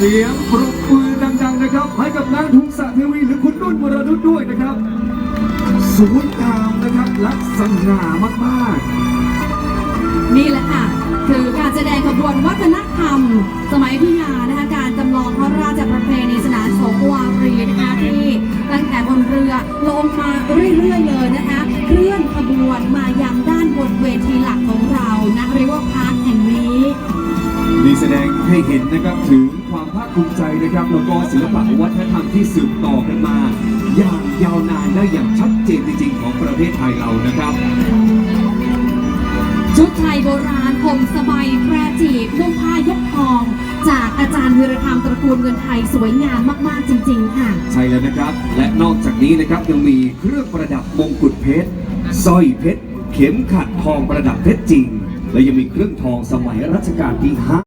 สียงปรบมือดังๆนะครับ ให้กับนางทุงสะเทวีหรือคุณนุ่นวรนุชด้วยนะครับ สวยงามนะครับลักษณะมากๆ นี่แหละค่ะ คือการแสดงขบวนวัฒนธรรม สมัยพิยานะคะการจำลองพระราชประเพณีสนานสงวารีนะคะที่ตั้งแต่บนเรือลงมาเรื่อยๆเลยนะคะ นี่แสดงให้เห็นนะครับถึงความภาคภูมิใจนะครับแล้วก็ศิลปะวัฒนธรรมที่สืบต่อกันมา อย่างยาวนานและอย่างชัดเจนจริงๆ ของประเทศไทยเรานะครับ ชุดไทยโบราณห่มสบายแพรจีบนุ่งผ้ายกทอง จากอาจารย์วิรธรรมตระกูลเงินไทยสวยงามมากๆจริง ๆ ค่ะ ใช่แล้วนะครับ และนอกจากนี้นะครับยังมีเครื่องประดับมงกุฎเพชรสร้อยเพชร เข็มขัดทองประดับเพชรจริง และยังมีเครื่องทองสมัยรัชกาลที่ห้า